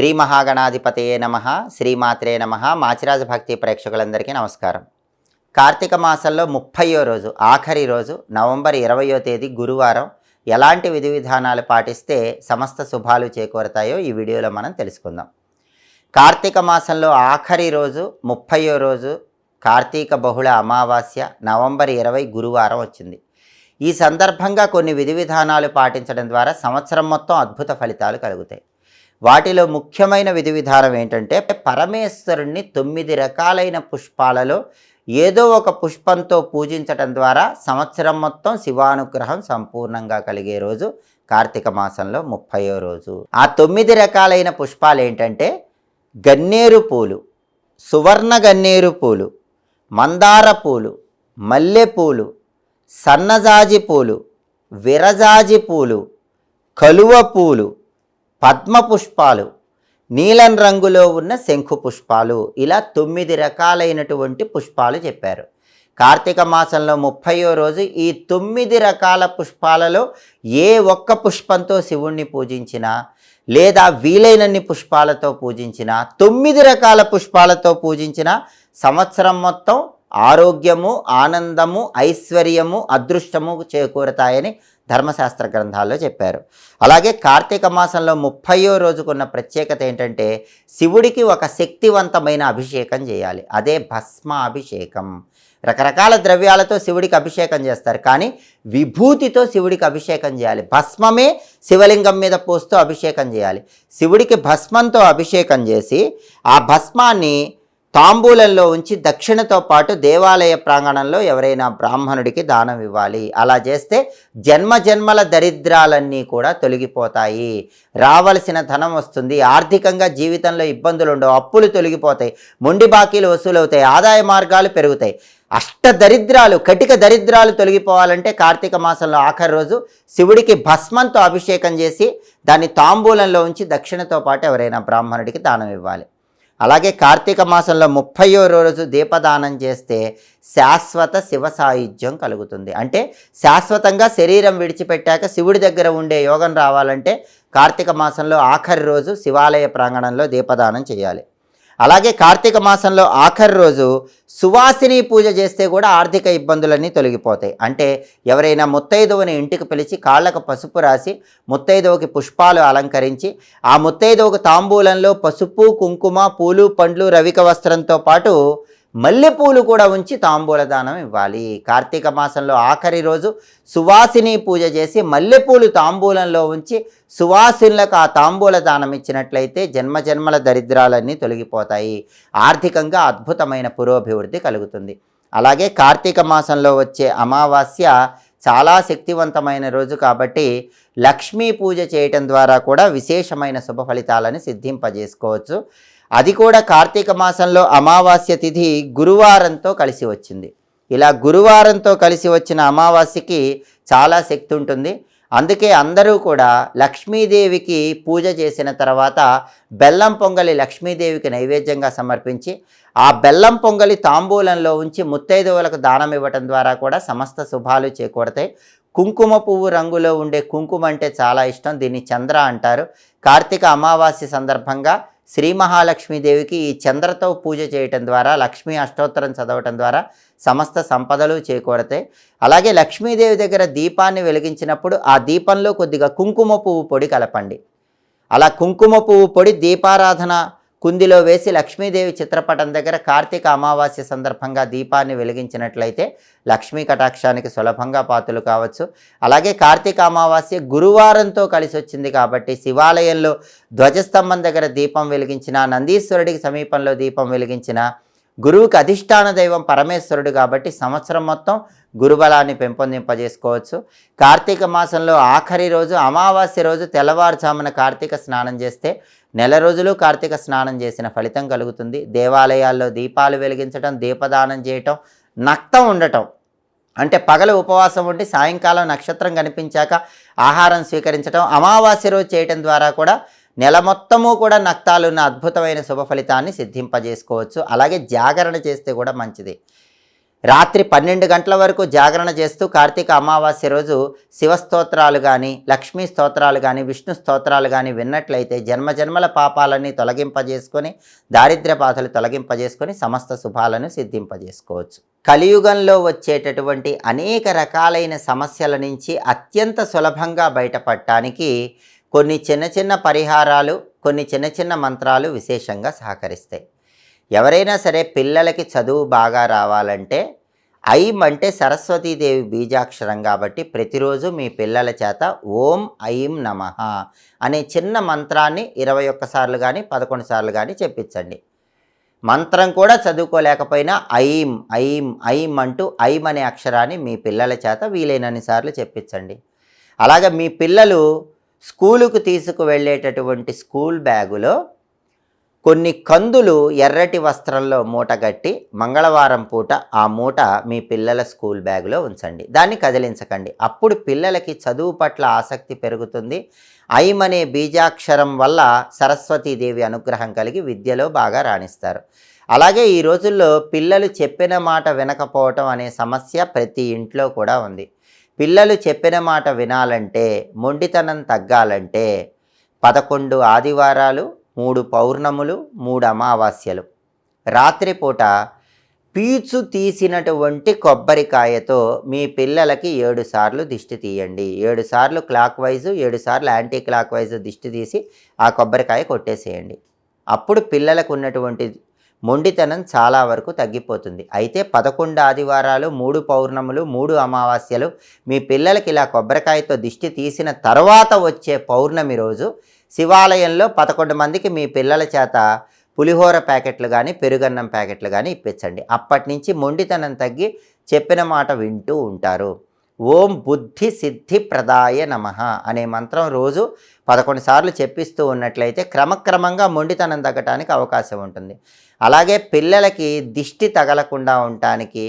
శ్రీ మహాగణాధిపతయే నమ శ్రీమాత్రే నమ మాచిరాజ భక్తి ప్రేక్షకులందరికీ నమస్కారం. కార్తీక మాసంలో ముప్పయో రోజు ఆఖరి రోజు నవంబర్ ఇరవయో తేదీ గురువారం ఎలాంటి విధి విధానాలు పాటిస్తే సమస్త శుభాలు చేకూరతాయో ఈ వీడియోలో మనం తెలుసుకుందాం. కార్తీక మాసంలో ఆఖరి రోజు ముప్పయో రోజు కార్తీక బహుళ అమావాస్య నవంబర్ ఇరవై గురువారం వచ్చింది. ఈ సందర్భంగా కొన్ని విధి విధానాలు పాటించడం ద్వారా సంవత్సరం మొత్తం అద్భుత ఫలితాలు కలుగుతాయి. వాటిలో ముఖ్యమైన విధి విధానం ఏంటంటే పరమేశ్వరుణ్ణి తొమ్మిది రకాలైన పుష్పాలలో ఏదో ఒక పుష్పంతో పూజించటం ద్వారా సంవత్సరం మొత్తం శివానుగ్రహం సంపూర్ణంగా కలిగే రోజు కార్తీక మాసంలో ముప్పయో రోజు. ఆ తొమ్మిది రకాలైన పుష్పాలు ఏంటంటే గన్నేరు పూలు సువర్ణ గన్నేరు పూలు మందార పూలు మల్లెపూలు సన్నజాజి పూలు విరజాజి పూలు కలువ పూలు పద్మ పుష్పాలు నీలం రంగులో ఉన్న శంఖు పుష్పాలు ఇలా తొమ్మిది రకాలైనటువంటి పుష్పాలు చెప్పారు. కార్తీక మాసంలో ముప్పయో రోజు ఈ తొమ్మిది రకాల పుష్పాలలో ఏ ఒక్క పుష్పంతో శివుణ్ణి పూజించినా లేదా వీలైనన్ని పుష్పాలతో పూజించినా తొమ్మిది రకాల పుష్పాలతో పూజించిన సంవత్సరం మొత్తం ఆరోగ్యము ఆనందము ఐశ్వర్యము అదృష్టము చేకూరతాయని ధర్మశాస్త్ర గ్రంథాల్లో చెప్పారు. అలాగే కార్తీక మాసంలో ముప్పయో రోజుకున్న ప్రత్యేకత ఏంటంటే శివుడికి ఒక శక్తివంతమైన అభిషేకం చేయాలి. అదే భస్మ అభిషేకం రకరకాల ద్రవ్యాలతో శివుడికి అభిషేకం చేస్తారు. కానీ విభూతితో శివుడికి అభిషేకం చేయాలి. భస్మమే శివలింగం మీద పోస్తూ అభిషేకం చేయాలి. శివుడికి భస్మంతో అభిషేకం చేసి ఆ భస్మాన్ని తాంబూలంలో ఉంచి దక్షిణతో పాటు దేవాలయ ప్రాంగణంలో ఎవరైనా బ్రాహ్మణుడికి దానం ఇవ్వాలి. అలా చేస్తే జన్మ జన్మల దరిద్రాలన్నీ కూడా తొలగిపోతాయి. రావలసిన ధనం వస్తుంది. ఆర్థికంగా జీవితంలో ఇబ్బందులు ఉండవు. అప్పులు తొలగిపోతాయి. మొండి బాకీలు వసూలవుతాయి. ఆదాయ మార్గాలు పెరుగుతాయి. అష్ట దరిద్రాలు కటిక దరిద్రాలు తొలగిపోవాలంటే కార్తీక మాసంలో ఆఖరి రోజు శివుడికి భస్మంతో అభిషేకం చేసి దాన్ని తాంబూలంలో ఉంచి దక్షిణతో పాటు ఎవరైనా బ్రాహ్మణుడికి దానం ఇవ్వాలి. అలాగే కార్తీక మాసంలో ముప్పయో రోజు దీపదానం చేస్తే శాశ్వత శివ సాయుధ్యం కలుగుతుంది. అంటే శాశ్వతంగా శరీరం విడిచిపెట్టాక శివుడి దగ్గర ఉండే యోగం రావాలంటే కార్తీక మాసంలో ఆఖరి రోజు శివాలయ ప్రాంగణంలో దీపదానం చేయాలి. అలాగే కార్తీక మాసంలో ఆఖరి రోజు సువాసిని పూజ చేస్తే కూడా ఆర్థిక ఇబ్బందులన్నీ తొలగిపోతాయి. అంటే ఎవరైనా ముత్తైదువని ఇంటికి పిలిచి కాళ్ళకు పసుపు రాసి ముత్తైదువకి పుష్పాలు అలంకరించి ఆ ముత్తైదువుకు తాంబూలంలో పసుపు కుంకుమ పూలు పండ్లు రవిక వస్త్రంతో పాటు మల్లెపూలు కూడా ఉంచి తాంబూల దానం ఇవ్వాలి. కార్తీక మాసంలో ఆఖరి రోజు సువాసిని పూజ చేసి మల్లెపూలు తాంబూలంలో ఉంచి సువాసినులకు ఆ తాంబూల దానం ఇచ్చినట్లయితే జన్మజన్మల దరిద్రాలన్నీ తొలగిపోతాయి. ఆర్థికంగా అద్భుతమైన పురోభివృద్ధి కలుగుతుంది. అలాగే కార్తీక మాసంలో వచ్చే అమావాస్య చాలా శక్తివంతమైన రోజు కాబట్టి లక్ష్మీ పూజ చేయటం ద్వారా కూడా విశేషమైన శుభ ఫలితాలను సిద్ధింపజేసుకోవచ్చు. అది కూడా కార్తీక మాసంలో అమావాస్య తిథి గురువారంతో కలిసి వచ్చింది. ఇలా గురువారంతో కలిసి వచ్చిన అమావాస్యకి చాలా శక్తి ఉంటుంది. అందుకే అందరూ కూడా లక్ష్మీదేవికి పూజ చేసిన తర్వాత బెల్లం పొంగలి లక్ష్మీదేవికి నైవేద్యంగా సమర్పించి ఆ బెల్లం పొంగలి తాంబూలంలో ఉంచి ముత్తైదువులకు దానం ఇవ్వటం ద్వారా కూడా సమస్త శుభాలు చేకూడతాయి కుంకుమ పువ్వు రంగులో ఉండే కుంకుమ అంటే చాలా ఇష్టం. దీన్ని చంద్ర అంటారు. కార్తీక అమావాస్య సందర్భంగా శ్రీ మహాలక్ష్మీదేవికి ఈ చంద్రతో పూజ చేయటం ద్వారా లక్ష్మీ అష్టోత్తరం చదవటం ద్వారా సమస్త సంపదలు చేకూరతాయి. అలాగే లక్ష్మీదేవి దగ్గర దీపాన్ని వెలిగించినప్పుడు ఆ దీపంలో కొద్దిగా కుంకుమ పువ్వు పొడి కలపండి. అలా కుంకుమ పువ్వు పొడి దీపారాధన కుందిలో వేసి లక్ష్మీదేవి చిత్రపటం దగ్గర కార్తీక అమావాస్య సందర్భంగా దీపాన్ని వెలిగించినట్లయితే లక్ష్మీ కటాక్షానికి సులభంగా పాత్రలు కావచ్చు. అలాగే కార్తీక అమావాస్య గురువారంతో కలిసి వచ్చింది కాబట్టి శివాలయంలో ధ్వజస్తంభం దగ్గర దీపం వెలిగించిన నందీశ్వరుడికి సమీపంలో దీపం వెలిగించిన గురువుకి అధిష్టాన దైవం పరమేశ్వరుడు కాబట్టి సంవత్సరం మొత్తం గురుబలాన్ని పెంపొందింపజేసుకోవచ్చు. కార్తీక మాసంలో ఆఖరి రోజు అమావాస్య రోజు తెల్లవారుజామున కార్తీక స్నానం చేస్తే నెల రోజులు కార్తీక స్నానం చేసిన ఫలితం కలుగుతుంది. దేవాలయాల్లో దీపాలు వెలిగించడం దీపదానం చేయటం నక్తం ఉండటం. అంటే పగలు ఉపవాసం ఉండి సాయంకాలం నక్షత్రం కనిపించాక ఆహారం స్వీకరించడం అమావాస్య రోజు చేయటం ద్వారా కూడా నెల మొత్తము కూడా నక్తాలున్న అద్భుతమైన శుభ ఫలితాన్ని సిద్ధింపజేసుకోవచ్చు. అలాగే జాగరణ చేస్తే కూడా మంచిది. రాత్రి పన్నెండు గంటల వరకు జాగరణ చేస్తూ కార్తీక అమావాస్య రోజు శివస్తోత్రాలు కానీ లక్ష్మీ స్తోత్రాలు కానీ విష్ణు స్తోత్రాలు కానీ విన్నట్లయితే జన్మజన్మల పాపాలన్నీ తొలగింపజేసుకొని దారిద్ర్య బాధలు తొలగింపజేసుకొని సమస్త శుభాలను సిద్ధింపజేసుకోవచ్చు. కలియుగంలో వచ్చేటటువంటి అనేక రకాలైన సమస్యల నుంచి అత్యంత సులభంగా బయటపడటానికి కొన్ని చిన్న చిన్న పరిహారాలు కొన్ని చిన్న చిన్న మంత్రాలు విశేషంగా సహకరిస్తాయి. ఎవరైనా సరే పిల్లలకి చదువు బాగా రావాలంటే ఐం అంటే సరస్వతీదేవి బీజాక్షరం కాబట్టి ప్రతిరోజు మీ పిల్లల చేత ఓం ఐం నమ అనే చిన్న మంత్రాన్ని ఇరవై ఒక్కసార్లు కానీ పదకొండు సార్లు కానీ చెప్పించండి. మంత్రం కూడా చదువుకోలేకపోయినా ఐం ఐం ఐం అంటూ ఐం అనే అక్షరాన్ని మీ పిల్లల చేత వీలైనన్ని సార్లు చెప్పించండి. అలాగే మీ పిల్లలు స్కూలుకు తీసుకు వెళ్ళేటటువంటి స్కూల్ బ్యాగులో కొన్ని కందులు ఎర్రటి వస్త్రంలో మూటగట్టి మంగళవారం పూట ఆ మూట మీ పిల్లల స్కూల్ బ్యాగులో ఉంచండి. దాన్ని కదిలించకండి. అప్పుడు పిల్లలకి చదువు పట్ల ఆసక్తి పెరుగుతుంది. ఐమనే బీజాక్షరం వల్ల సరస్వతీదేవి అనుగ్రహం కలిగి విద్యలో బాగా రాణిస్తారు. అలాగే ఈ రోజుల్లో పిల్లలు చెప్పిన మాట వినకపోవటం అనే సమస్య ప్రతి ఇంట్లో కూడా ఉంది. పిల్లలు చెప్పిన మాట వినాలంటే మొండితనం తగ్గాలంటే పదకొండు ఆదివారాలు మూడు పౌర్ణములు మూడు అమావాస్యలు. రాత్రిపూట పీచు తీసినటువంటి కొబ్బరికాయతో మీ పిల్లలకి ఏడు సార్లు దిష్టి తీయండి. ఏడు సార్లు క్లాక్ వైజు ఏడు సార్లు యాంటీ క్లాక్ వైజు దిష్టి తీసి ఆ కొబ్బరికాయ కొట్టేసేయండి. అప్పుడు పిల్లలకు ఉన్నటువంటి మొండితనం చాలా వరకు తగ్గిపోతుంది. అయితే పదకొండు ఆదివారాలు మూడు పౌర్ణములు మూడు అమావాస్యలు మీ పిల్లలకి ఇలా కొబ్బరికాయతో దిష్టి తీసిన తర్వాత వచ్చే పౌర్ణమి రోజు శివాలయంలో పదకొండు మందికి మీ పిల్లల చేత పులిహోర ప్యాకెట్లు కానీ పెరుగన్నం ప్యాకెట్లు కానీ ఇప్పించండి. అప్పటి నుంచి మొండితనం తగ్గి చెప్పిన మాట వింటూ ఉంటారు. ఓం బుద్ధి సిద్ధి ప్రదాయ నమ అనే మంత్రం రోజు పదకొండు సార్లు చెప్పిస్తూ ఉన్నట్లయితే క్రమక్రమంగా మొండితనం తగ్గటానికి అవకాశం ఉంటుంది. అలాగే పిల్లలకి దిష్టి తగలకుండా ఉండటానికి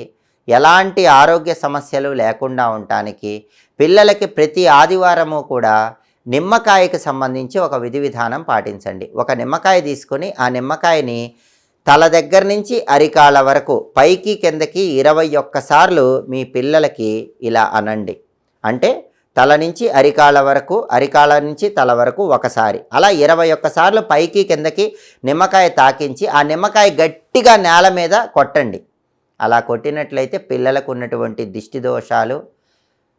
ఎలాంటి ఆరోగ్య సమస్యలు లేకుండా ఉండటానికి పిల్లలకి ప్రతి ఆదివారము కూడా నిమ్మకాయకు సంబంధించి ఒక విధి విధానం పాటించండి. ఒక నిమ్మకాయ తీసుకొని ఆ నిమ్మకాయని తల దగ్గర నుంచి అరికాళ్ళ వరకు పైకి కిందకి ఇరవై ఒక్కసార్లు మీ పిల్లలకి ఇలా అనండి. అంటే తల నుంచి అరికాల వరకు అరికాల నుంచి తల వరకు ఒకసారి. అలా ఇరవై ఒక్కసార్లు పైకి కిందకి నిమ్మకాయ తాకించి ఆ నిమ్మకాయ గట్టిగా నేల మీద కొట్టండి. అలా కొట్టినట్లయితే పిల్లలకు ఉన్నటువంటి దిష్టి దోషాలు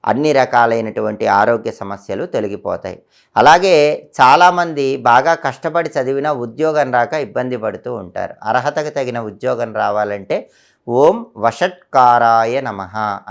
అన్ని రకాలైనటువంటి ఆరోగ్య సమస్యలు తొలగిపోతాయి. అలాగే చాలామంది బాగా కష్టపడి చదివిన ఉద్యోగం రాక ఇబ్బంది పడుతూ ఉంటారు. అర్హతకు తగిన ఉద్యోగం రావాలంటే ఓం వషట్కారాయ నమ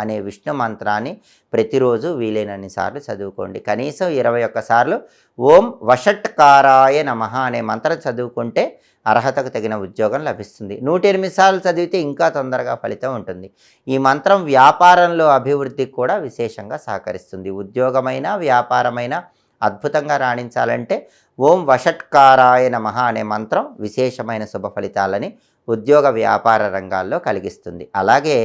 అనే విష్ణు మంత్రాన్ని ప్రతిరోజు వీలైనన్ని సార్లు చదువుకోండి. కనీసం ఇరవై ఒక్కసార్లు ఓం వషట్కారాయ నమ అనే మంత్రం చదువుకుంటే అర్హతకు తగిన ఉద్యోగం లభిస్తుంది. నూట ఎనిమిది సార్లు చదివితే ఇంకా తొందరగా ఫలితం ఉంటుంది. ఈ మంత్రం వ్యాపారంలో అభివృద్ధికి కూడా విశేషంగా సహకరిస్తుంది. ఉద్యోగమైన వ్యాపారమైన అద్భుతంగా రాణించాలంటే ఓం వషట్కారాయ నమ అనే మంత్రం విశేషమైన శుభ ఫలితాలని ఉద్యోగ వ్యాపార రంగాల్లో కలిగిస్తుంది. అలాగే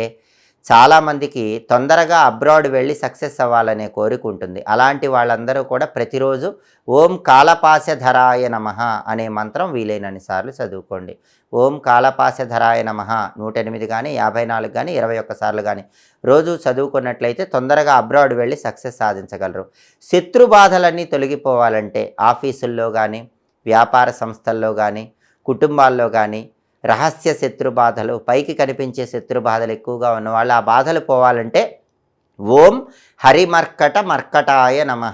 చాలామందికి తొందరగా అబ్రాడ్ వెళ్ళి సక్సెస్ అవ్వాలనే కోరిక ఉంటుంది. అలాంటి వాళ్ళందరూ కూడా ప్రతిరోజు ఓం కాలపాశధరాయ నమ అనే మంత్రం వీలైనన్ని సార్లు చదువుకోండి. ఓం కాలపాశధరాయ నమ నూట ఎనిమిది కానీ యాభై నాలుగు కానీ ఇరవై ఒక్కసార్లు కానీ రోజు చదువుకున్నట్లయితే తొందరగా అబ్రాడ్ వెళ్ళి సక్సెస్ సాధించగలరు. శత్రు బాధలన్నీ తొలగిపోవాలంటే ఆఫీసుల్లో కానీ వ్యాపార సంస్థల్లో కానీ కుటుంబాల్లో కానీ రహస్య శత్రు బాధలు పైకి కనిపించే శత్రు బాధలు ఎక్కువగా ఉన్నవాళ్ళు ఆ బాధలు పోవాలంటే ఓం హరిమర్కట మర్కటాయ నమ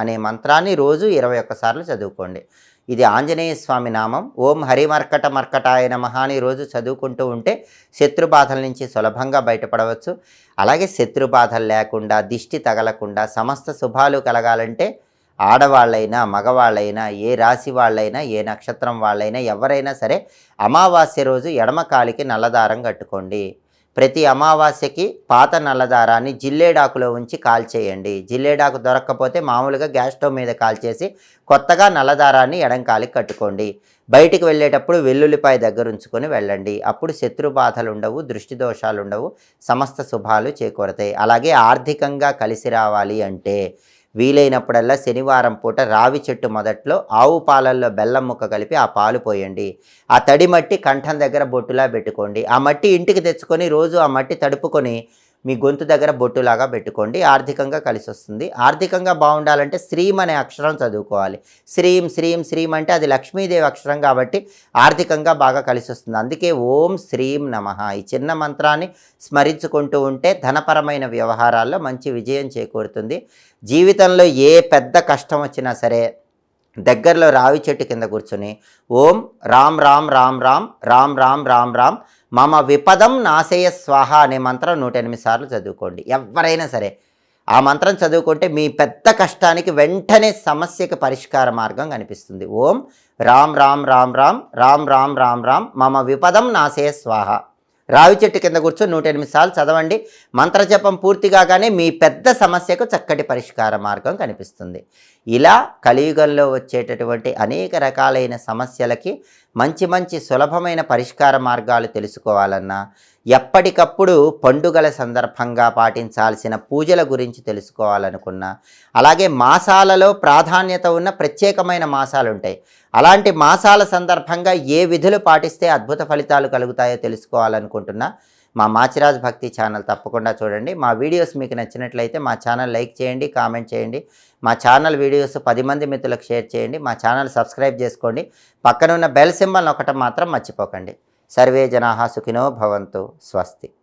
అనే మంత్రాన్ని రోజు ఇరవై ఒక్కసార్లు చదువుకోండి. ఇది ఆంజనేయ స్వామి నామం. ఓం హరిమర్కట మర్కటాయ నమ అని రోజు చదువుకుంటూ ఉంటే శత్రు బాధల నుంచి సులభంగా బయటపడవచ్చు. అలాగే శత్రు బాధలు లేకుండా దిష్టి తగలకుండా సమస్త శుభాలు కలగాలంటే ఆడవాళ్ళైనా మగవాళ్ళైనా ఏ రాశి వాళ్ళైనా ఏ నక్షత్రం వాళ్ళైనా ఎవరైనా సరే అమావాస్య రోజు ఎడమ కాలికి నల్లదారం కట్టుకోండి. ప్రతి అమావాస్యకి పాత నల్లదారాన్ని జిల్లేడాకులో ఉంచి కాల్చేయండి. జిల్లేడాకు దొరక్కపోతే మామూలుగా గ్యాస్ స్టవ్ మీద కాల్చేసి కొత్తగా నల్లదారాన్ని ఎడంకాలికి కట్టుకోండి. బయటికి వెళ్ళేటప్పుడు వెల్లుల్లిపాయ దగ్గర ఉంచుకొని వెళ్ళండి. అప్పుడు శత్రు బాధలు ఉండవు దృష్టి దోషాలు ఉండవు సమస్త శుభాలు చేకూరతాయి. అలాగే ఆర్థికంగా కలిసి రావాలి అంటే వీలైనప్పుడల్లా శనివారం పూట రావి చెట్టు మొదట్లో ఆవు పాలల్లో బెల్లం ముక్క కలిపి ఆ పాలు పోయండి. ఆ తడి మట్టి కంఠం దగ్గర బొట్టులా పెట్టుకోండి. ఆ మట్టి ఇంటికి తెచ్చుకొని రోజు ఆ మట్టి తడుపుకొని మీ గొంతు దగ్గర బొట్టులాగా పెట్టుకోండి. ఆర్థికంగా కలిసి వస్తుంది ఆర్థికంగా బాగుండాలంటే శ్రీం అనే అక్షరం చదువుకోవాలి. శ్రీం శ్రీం శ్రీం అంటే అది లక్ష్మీదేవి అక్షరం కాబట్టి ఆర్థికంగా బాగా కలిసి వస్తుంది అందుకే ఓం శ్రీం నమ. ఈ చిన్న మంత్రాన్ని స్మరించుకుంటూ ఉంటే ధనపరమైన వ్యవహారాల్లో మంచి విజయం చేకూరుతుంది. జీవితంలో ఏ పెద్ద కష్టం వచ్చినా సరే దగ్గరలో రావి చెట్టు కింద కూర్చుని ఓం రామ్ రామ్ రామ్ రామ్ రామ్ రామ్ రామ్ రామ్ మమ విపదం నాశయ స్వాహ అనే మంత్రం నూట ఎనిమిది సార్లు చదువుకోండి. ఎవరైనా సరే ఆ మంత్రం చదువుకుంటే మీ పెద్ద కష్టానికి వెంటనే సమస్యకి పరిష్కార మార్గం కనిపిస్తుంది. ఓం రామ్ రామ్ రామ్ రామ్ రామ్ రామ్ రామ్ రామ్ మమ విపదం నాశయ స్వాహ. రావి చెట్టు కింద కూర్చొని నూట ఎనిమిది సార్లు చదవండి. మంత్రజపం పూర్తి కాగానే మీ పెద్ద సమస్యకు చక్కటి పరిష్కార మార్గం కనిపిస్తుంది. ఇలా కలియుగంలో వచ్చేటటువంటి అనేక రకాలైన సమస్యలకి మంచి మంచి సులభమైన పరిష్కార మార్గాలు తెలుసుకోవాలన్నా ఎప్పటికప్పుడు పండుగల సందర్భంగా పాటించాల్సిన పూజల గురించి తెలుసుకోవాలనుకున్నా అలాగే మాసాలలో ప్రాధాన్యత ఉన్న ప్రత్యేకమైన మాసాలు ఉంటాయి అలాంటి మాసాల సందర్భంగా ఏ విధులు పాటిస్తే అద్భుత ఫలితాలు కలుగుతాయో తెలుసుకోవాలనుకుంటున్నా మా మాచిరాజ్ భక్తి ఛానల్ తప్పకుండా చూడండి. మా వీడియోస్ మీకు నచ్చినట్లయితే మా ఛానల్ లైక్ చేయండి కామెంట్ చేయండి. మా ఛానల్ వీడియోస్ పది మంది మిత్రులకు షేర్ చేయండి. మా ఛానల్ సబ్స్క్రైబ్ చేసుకోండి. పక్కన ఉన్న బెల్ సింబల్ ఒకటి మాత్రం మర్చిపోకండి. సర్వే జనాహా సుఖినో భవంతు. స్వస్తి.